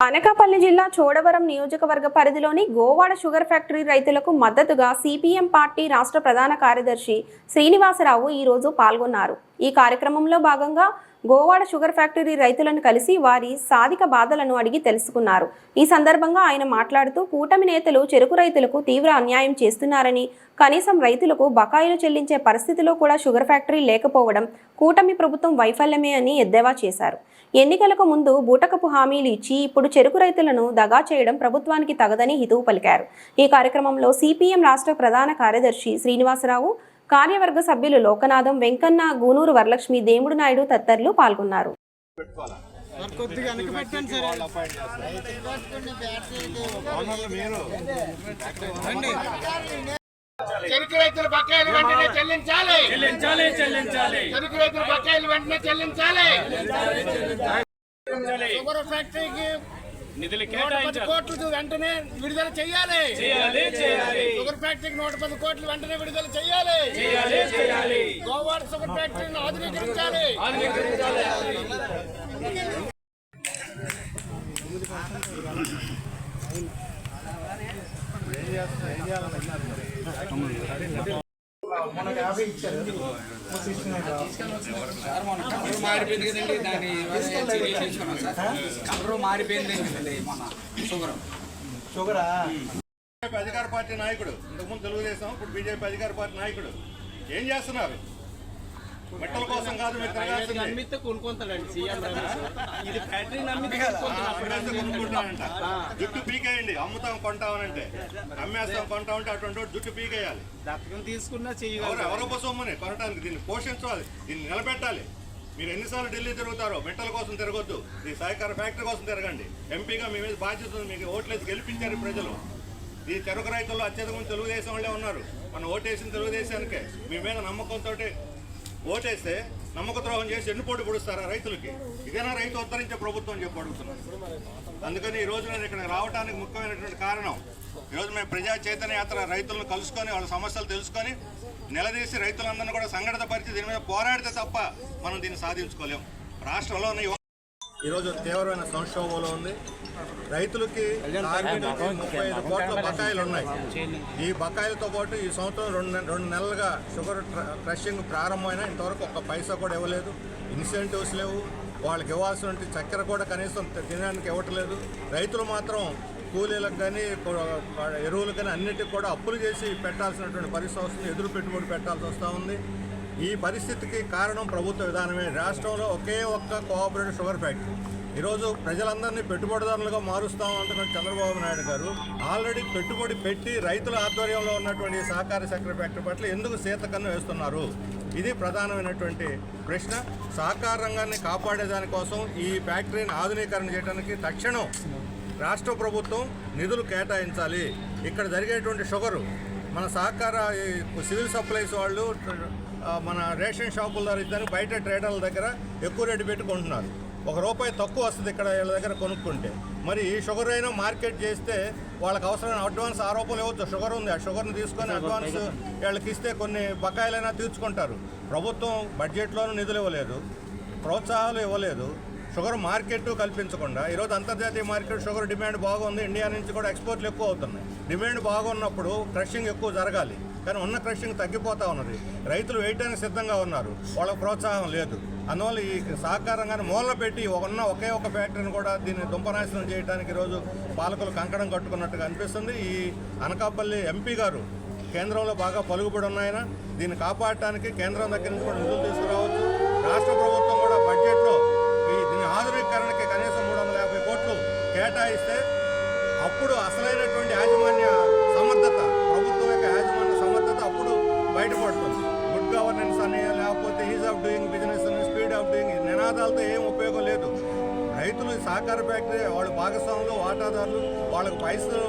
అనకాపల్లి జిల్లా చోడవరం నియోజకవర్గ పరిధిలోని గోవాడ షుగర్ ఫ్యాక్టరీ రైతులకు మద్దతుగా సిపిఎం పార్టీ రాష్ట్ర ప్రధాన కార్యదర్శి శ్రీనివాసరావు ఈరోజు పాల్గొన్నారు. ఈ కార్యక్రమంలో భాగంగా గోవాడ షుగర్ ఫ్యాక్టరీ రైతులను కలిసి వారి సాధిక బాధలను అడిగి తెలుసుకున్నారు. ఈ సందర్భంగా ఆయన మాట్లాడుతూ కూటమి నేతలు చెరుకు రైతులకు తీవ్ర అన్యాయం చేస్తున్నారని కనీసం రైతులకు బకాయిలు చెల్లించే పరిస్థితిలో కూడా షుగర్ ఫ్యాక్టరీ లేకపోవడం కూటమి ప్రభుత్వం వైఫల్యమే అని ఎద్దేవా చేశారు. ఎన్నికలకు ముందు బూటకపు హామీలు ఇచ్చి ఇప్పుడు చెరుకు రైతులను దగా చేయడం ప్రభుత్వానికి తగదని హితవు పలికారు. ఈ కార్యక్రమంలో సిపిఎం రాష్ట్ర ప్రధాన కార్యదర్శి శ్రీనివాసరావు కార్యవర్గ సభ్యులు లోకనాథం వెంకన్న గూనూరు వరలక్ష్మి దేముడు నాయుడు తదితరులు పాల్గొన్నారు. చెరుకు రైతుల బకాయిలు వెంటనే చెల్లించాలి. చెల్లించాలి చెల్లించాలి. చెరుకు రైతుల బకాయిలు వెంటనే చెల్లించాలి. ఫ్యాక్టరీకి నిధులు కోట్లు వెంటనే విడుదల చేయాలి. చేయాలి చేయాలి. షుగర్ ఫ్యాక్టరీకి నూట పది కోట్లు వెంటనే విడుదల చేయాలి. గోవాడ షుగర్ ఫ్యాక్టరీని ఆధునీకరించాలి. దాన్ని చర్యలు తీసుకున్నాం సార్ కలర్ మారిపోయింది కదండి. మన షుగర్. షుగరా? బీజేపీ అధికార పార్టీ నాయకుడు. ఇంతకుముందు తెలుగుదేశం ఇప్పుడు బీజేపీ అధికార పార్టీ నాయకుడు. ఏం చేస్తున్నారు? మెట్టల కోసం కాదు మీరు తిరగాల్సింది. నమ్మితే కొనుక్కుంటాడండి సీఎం రమేష్. ఇది ఫ్యాక్టరీ నమ్మితే జుట్టు పీకేయండి అమ్ముతాం కొంటామనంటే. అమ్మేస్తాం కొంటామంటే అటువంటి జుట్టు పీకేయాలి. దత్తకం తీసుకున్నా చేయగలరు ఎవరో సొమ్మని కొనడానికి దీన్ని పోషించాలి దీన్ని నిలబెట్టాలి. మీరు ఎన్నిసార్లు ఢిల్లీ తిరుగుతారో మెట్టల కోసం తిరగొద్దు. ఈ సహకార ఫ్యాక్టరీ కోసం తిరగండి. ఎంపీగా మీ మీద బాధ్యత ఉంది మీకు ఓట్లేసి గెలిపించారు ప్రజలు. ఈ చెరుకు రైతుల్లో అత్యధికం తెలుగుదేశం వాళ్ళే ఉన్నారు. మనం ఓటేసిన తెలుగుదేశానికే. మీ మీద నమ్మకంతో ఓటేస్తే నమ్మక ద్రోహం చేసి ఎన్నుపోటు పొడుస్తారా రైతులకి? ఇదేనా రైతు ఉద్ధరించే ప్రభుత్వం అని చెప్పి అడుగుతున్నాను అందుకని ఈ నేను ఇక్కడ రావడానికి ముఖ్యమైనటువంటి కారణం ఈరోజు మేము ప్రజా చైతన్య యాత్ర రైతులను కలుసుకొని వాళ్ళ సమస్యలు తెలుసుకొని నిలదీసి రైతులందరినీ కూడా సంఘటన పరిచి దీని మీద పోరాడితే తప్ప మనం దీన్ని సాధించుకోలేం. రాష్ట్రంలో ఉన్న ఈరోజు తీవ్రమైన సంక్షోభంలో ఉంది. రైతులకి ముప్పై ఐదు కోట్ల బకాయిలు ఉన్నాయి. ఈ బకాయిలతో పాటు ఈ సంవత్సరం రెండు రెండు నెలలుగా షుగర్ క్రషింగ్ ప్రారంభమైన ఇంతవరకు ఒక్క పైసా కూడా ఇవ్వలేదు. ఇన్సెంటివ్స్ లేవు. వాళ్ళకి ఇవ్వాల్సిన చక్కెర కూడా కనీసం తినడానికి ఇవ్వట్లేదు. రైతులు మాత్రం కూలీలకు కానీ ఎరువులకు కానీ అన్నిటికి కూడా అప్పులు చేసి పెట్టాల్సినటువంటి పరిస్థితి వస్తుంది. ఎదురు పెట్టుబడి పెట్టాల్సి వస్తూ ఉంది. ఈ పరిస్థితికి కారణం ప్రభుత్వ విధానమే. రాష్ట్రంలో ఒకే ఒక్క కోఆపరేటివ్ షుగర్ ఫ్యాక్టరీ. ఈరోజు ప్రజలందరినీ పెట్టుబడిదారులుగా మారుస్తాం అంటున్న చంద్రబాబు నాయుడు గారు. ఆల్రెడీ పెట్టుబడి పెట్టి రైతుల ఆధ్వర్యంలో ఉన్నటువంటి సహకార చక్కెర ఫ్యాక్టరీ పట్ల ఎందుకు సీతకన్ను వేస్తున్నారు? ఇది ప్రధానమైనటువంటి ప్రశ్న. సహకార రంగాన్ని కాపాడేదానికోసం ఈ ఫ్యాక్టరీని ఆధునీకరణ చేయడానికి తక్షణం రాష్ట్ర ప్రభుత్వం నిధులు కేటాయించాలి. ఇక్కడ జరిగేటువంటి షుగరు మన సహకార సివిల్ సప్లైస్ వాళ్ళు మన రేషన్ షాపుల ద్వారా ఇద్దరు బయట ట్రేడర్ల దగ్గర ఎక్కువ రేటు పెట్టి కొంటున్నారు. ఒక రూపాయి తక్కువ వస్తుంది ఇక్కడ వీళ్ళ దగ్గర కొనుక్కుంటే. మరి ఈ షుగర్ అయినా మార్కెట్ చేస్తే వాళ్ళకి అవసరమైన అడ్వాన్స్ ఆరోపణలు ఇవ్వచ్చు షుగర్ ఉంది. ఆ షుగర్ని తీసుకొని అడ్వాన్స్ వీళ్ళకి ఇస్తే కొన్ని బకాయిలైనా తీర్చుకుంటారు. ప్రభుత్వం బడ్జెట్లోనూ నిధులు ఇవ్వలేదు. ప్రోత్సాహాలు ఇవ్వలేదు. షుగర్ మార్కెట్ కల్పించకుండా ఈరోజు అంతర్జాతీయ మార్కెట్ షుగర్ డిమాండ్ బాగుంది. ఇండియా నుంచి కూడా ఎక్స్పోర్ట్లు ఎక్కువ అవుతున్నాయి. డిమాండ్ బాగున్నప్పుడు క్రషింగ్ ఎక్కువ జరగాలి. కానీ ఉన్న క్రషింగ్ తగ్గిపోతా ఉన్నది. రైతులు వేయటానికి సిద్ధంగా ఉన్నారు. వాళ్ళకి ప్రోత్సాహం లేదు. అందువల్ల ఈ సహకారంగానే మూల పెట్టి ఉన్న ఒకే ఒక ఫ్యాక్టరీని కూడా దీన్ని దుంపనాశనం చేయడానికి ఈరోజు పాలకులు కంకణం కట్టుకున్నట్టుగా అనిపిస్తుంది. ఈ అనకాపల్లి ఎంపీ గారు కేంద్రంలో బాగా పలుకుబడి ఉన్నాయన. దీన్ని కాపాడటానికి కేంద్రం దగ్గర నుంచి కూడా నిధులు తీసుకురావచ్చు. రాష్ట్ర ప్రభుత్వం కూడా బడ్జెట్లో దీని కనీసం మూడు వందల యాభై కోట్లు కేటాయిస్తే అప్పుడు అసలైనటువంటి యాజమాన్య సమర్థత ప్రభుత్వం యొక్క యాజమాన్య సమర్థత అప్పుడు బయటపడుతుంది. గుడ్ గవర్నెన్స్ అని లేకపోతే ఈజ్ ఆఫ్ డూయింగ్ బిజినెస్ అని స్పీడ్ ఆఫ్ డూయింగ్ నినాదాలతో ఏం ఉపయోగం లేదు. రైతులు ఈ సహకార ఫ్యాక్టరీ వాళ్ళ భాగస్వాములు వాటాదారులు వాళ్ళకి పైసలు